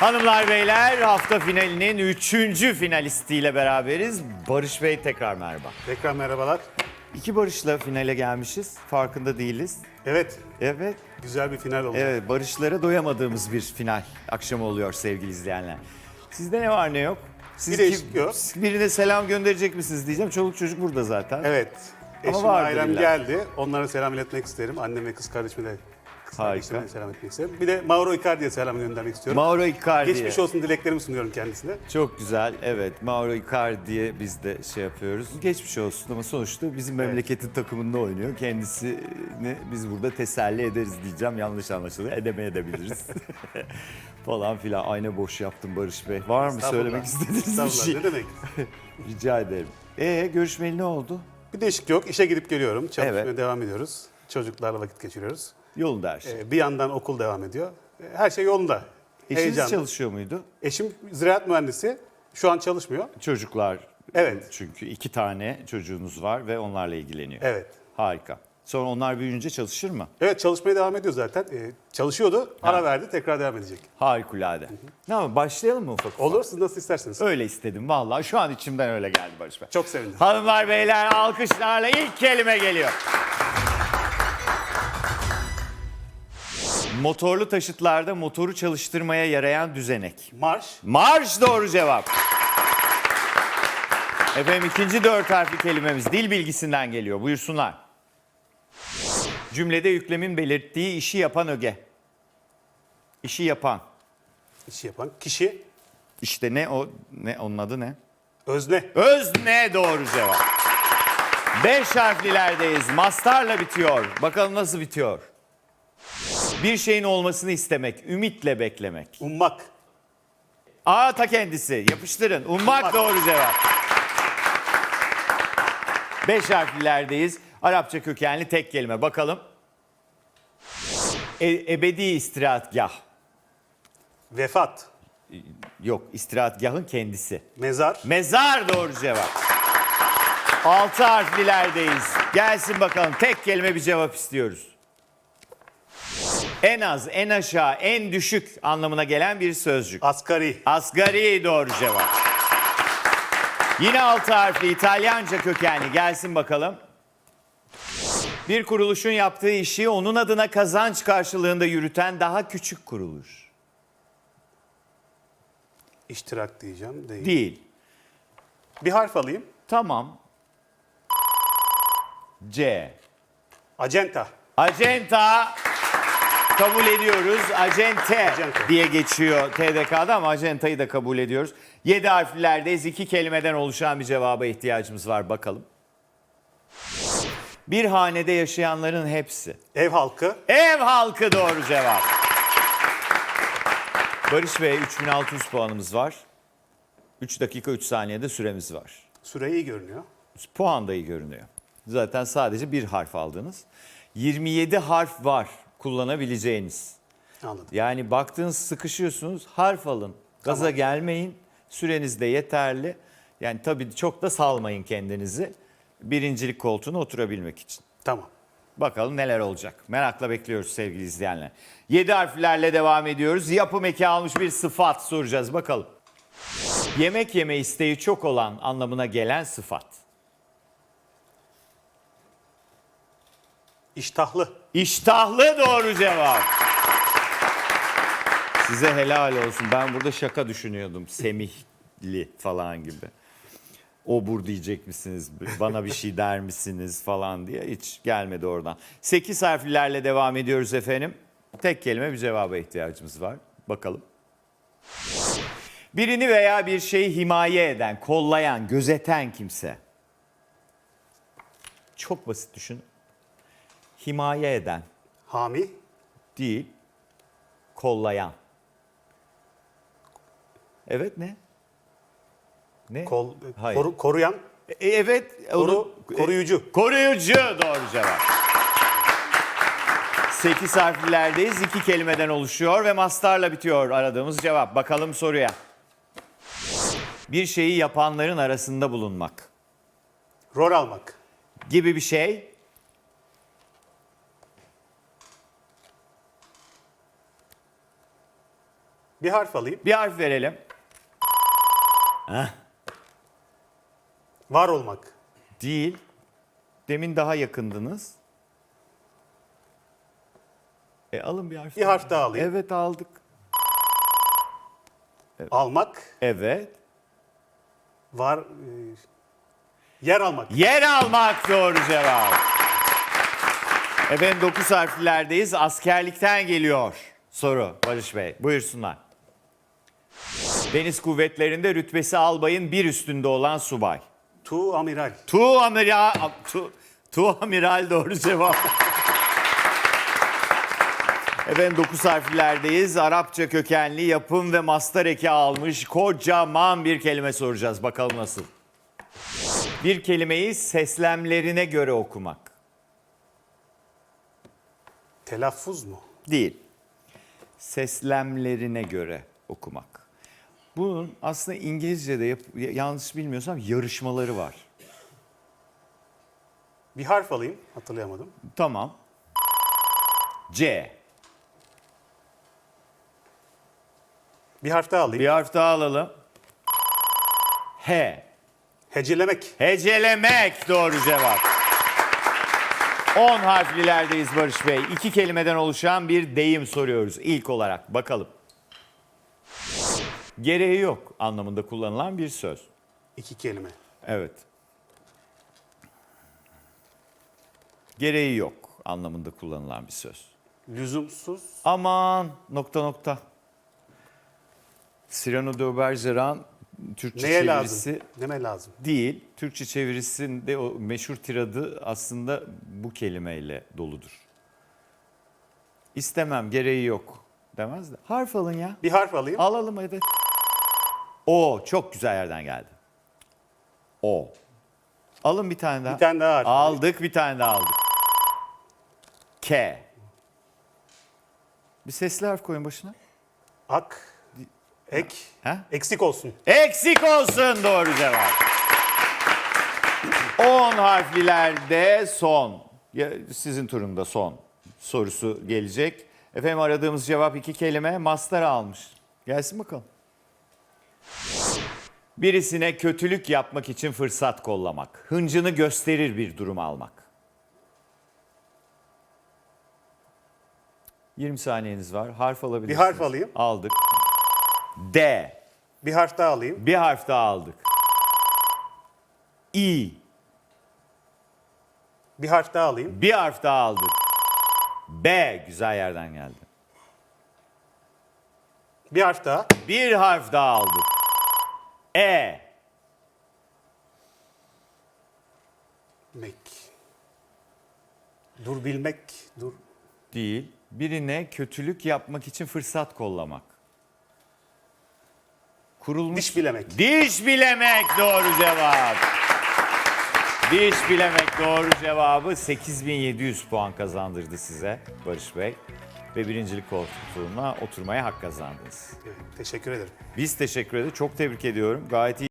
Hanımlar beyler hafta finalinin üçüncü finalistiyle beraberiz. Barış Bey tekrar merhaba. Tekrar merhabalar. İki Barış'la finale gelmişiz. Farkında değiliz. Evet, Evet. güzel bir final oldu. Evet, Barış'lara doyamadığımız bir final akşamı oluyor sevgili izleyenler. Sizde ne var ne yok? Siz Bir değişiklik yok. Birine selam gönderecek misiniz diyeceğim. Çoluk çocuk burada zaten. Evet. Ama Eşim vardır ailem illa. geldi. Onlara selam iletmek isterim. Annem ve kız kardeşime de Harika. de selam etmek isterim. Bir de Mauro Icardi'ye selam göndermek istiyorum. Mauro Icardi. Geçmiş olsun dileklerimi sunuyorum kendisine. Çok güzel. Evet. Mauro Icardi'ye biz de şey yapıyoruz. Geçmiş olsun ama sonuçta bizim memleketin takımında oynuyor. Kendisini biz burada teselli ederiz diyeceğim. Yanlış anlaşılır. Edemeyebiliriz. Falan filan. Ayna boş yaptım Barış Bey. Var mı söylemek istediğiniz bir Estağfurullah, şey? Ne demek? Rica ederim. Ee görüşmeli ne oldu? Bir değişiklik yok. İşe gidip geliyorum. Çalışmaya Evet. devam ediyoruz. Çocuklarla vakit geçiriyoruz. Yolunda her şey. Ee, Bir yandan okul devam ediyor. Ee, Her şey yolunda. Eşiniz Heyecanlı. çalışıyor muydu? Eşim ziraat mühendisi. Şu an çalışmıyor. Çocuklar. Evet. Çünkü iki tane çocuğunuz var ve onlarla ilgileniyor. Evet. Harika. Sonra onlar büyüyünce çalışır mı? Evet çalışmaya devam ediyor zaten. Ee, çalışıyordu. Ara verdi. Tekrar devam edecek. Harikulade. Ne ama başlayalım mı ufak ufak? Olur. Siz nasıl isterseniz. Öyle istedim vallahi. Şu an içimden öyle geldi Barış Bey. Çok sevindim. Hanımlar beyler alkışlarla ilk kelime geliyor. Motorlu taşıtlarda motoru çalıştırmaya yarayan düzenek. Marş. Marş doğru cevap. Efendim ikinci dört harfli kelimemiz dil bilgisinden geliyor. Buyursunlar. Cümlede yüklemin belirttiği işi yapan öge. İşi yapan. işi yapan kişi İşte ne o ne onun adı ne? özne. Özne doğru cevap. Beş harflilerdeyiz. Mastarla bitiyor. Bakalım nasıl bitiyor? Bir şeyin olmasını istemek, ümitle beklemek. Ummak. Aa ta kendisi. Yapıştırın. Ummak Ummak. doğru cevap. Beş harflilerdeyiz. Arapça kökenli tek kelime. Bakalım. E- ebedi istirahatgah. Vefat. Yok, istirahatgahın kendisi. Mezar. Mezar doğru cevap. Altı harflilerdeyiz. Gelsin bakalım. Tek kelime bir cevap istiyoruz. En az, en aşağı, en düşük anlamına gelen bir sözcük. Asgari. Asgari doğru cevap. Yine altı harfli İtalyanca kökenli. Gelsin bakalım. Bir kuruluşun yaptığı işi onun adına kazanç karşılığında yürüten daha küçük kuruluş. İştirak diyeceğim. Değil. Değil. Bir harf alayım. Tamam. C. Acenta. Acenta kabul ediyoruz. Acente diye geçiyor TDK'da ama acentayı da kabul ediyoruz. 7 harflerdeyiz. iki kelimeden oluşan bir cevaba ihtiyacımız var. Bakalım. Bir hanede yaşayanların hepsi. Ev halkı. Ev halkı doğru cevap. Barış Bey 3600 puanımız var. 3 dakika 3 saniyede süremiz var. Süre iyi görünüyor. Puan da iyi görünüyor. Zaten sadece bir harf aldınız. 27 harf var kullanabileceğiniz. Anladım. Yani baktığınız sıkışıyorsunuz harf alın. Gaza gelmeyin. Süreniz de yeterli. Yani tabii çok da salmayın kendinizi. Birincilik koltuğuna oturabilmek için. Tamam. Bakalım neler olacak. Merakla bekliyoruz sevgili izleyenler. 7 harflerle devam ediyoruz. Yapım eki almış bir sıfat soracağız bakalım. Yemek yeme isteği çok olan anlamına gelen sıfat. İştahlı. İştahlı doğru cevap. Size helal olsun. Ben burada şaka düşünüyordum. Semihli falan gibi. Obur diyecek misiniz? Bana bir şey der misiniz falan diye. Hiç gelmedi oradan. 8 harflerle devam ediyoruz efendim. Tek kelime bir cevaba ihtiyacımız var. Bakalım. Birini veya bir şeyi himaye eden, kollayan, gözeten kimse. Çok basit düşün. Himaye eden Hami. değil, kollayan. Evet ne? Ne? Kol, Hayır. koru- koruyan. E, evet. Koru, onu- koruyucu. Koruyucu doğru cevap. 8 harflerdeyiz. iki kelimeden oluşuyor ve mastarla bitiyor aradığımız cevap. Bakalım soruya. Bir şeyi yapanların arasında bulunmak Rol almak. gibi bir şey. Bir harf alayım. Bir harf verelim. Var olmak. Değil. Demin daha yakındınız. E alın bir harf. Bir harf daha alayım. Evet aldık. Almak. Evet. Var. e, yer almak. Yer almak doğru cevap. Efendim 9 harflerdeyiz. Askerlikten geliyor soru Barış Bey. Buyursunlar. Deniz kuvvetlerinde rütbesi albayın bir üstünde olan subay. Tu amiral. Tu amiral, tu, tu amiral doğru cevap. Efendim 9 harflerdeyiz. Arapça kökenli yapım ve master eki almış kocaman bir kelime soracağız. Bakalım nasıl. Bir kelimeyi seslemlerine göre okumak. Telaffuz mu? Değil. Seslemlerine göre okumak. Bunun aslında İngilizce'de yap- yanlış bilmiyorsam yarışmaları var. Bir harf alayım. Hatırlayamadım. Tamam. C. Bir harf daha alayım. Bir harf daha alalım. H. Hecelemek. Hecelemek doğru cevap. 10 harflilerdeyiz Barış Bey. İki kelimeden oluşan bir deyim soruyoruz ilk olarak. Bakalım. Gereği yok anlamında kullanılan bir söz. İki kelime. Evet. Gereği yok anlamında kullanılan bir söz. Lüzumsuz. Aman nokta nokta. Cyrano de Bergerac Türkçe Neye çevirisi lazım? Neme lazım? değil. Türkçe çevirisinde o meşhur tiradı aslında bu kelimeyle doludur. İstemem, gereği yok demez de. Harf alın ya. Bir harf alayım. Alalım hadi. O çok güzel yerden geldi. O. Alın bir tane daha. Bir tane daha harf. Aldık bir tane daha aldık. K. Bir sesli harf koyun başına. Ak. Ek. Ha? Eksik olsun. Eksik olsun doğru cevap. 10 harflilerde son. Ya, sizin turunda son sorusu gelecek. Efendim aradığımız cevap iki kelime. Master almış. Gelsin bakalım. Birisine kötülük yapmak için fırsat kollamak. Hıncını gösterir bir durum almak. 20 saniyeniz var. Harf alabilirsiniz. Bir harf alayım. Aldık. D. Bir harf daha alayım. Bir harf daha aldık. İ. Bir harf daha alayım. Bir harf daha aldık. B. Güzel yerden geldi. Bir harf daha. Bir harf daha aldık. E. Mek. Dur bilmek. Dur. Değil. Birine kötülük yapmak için fırsat kollamak. Kurulmuş. Diş bilemek. Diş bilemek doğru cevap. Diş bilemek doğru cevabı 8700 puan kazandırdı size Barış Bey. Ve birincilik koltuğuna oturmaya hak kazandınız. Evet, teşekkür ederim. Biz teşekkür ederiz. Çok tebrik ediyorum. Gayet iyi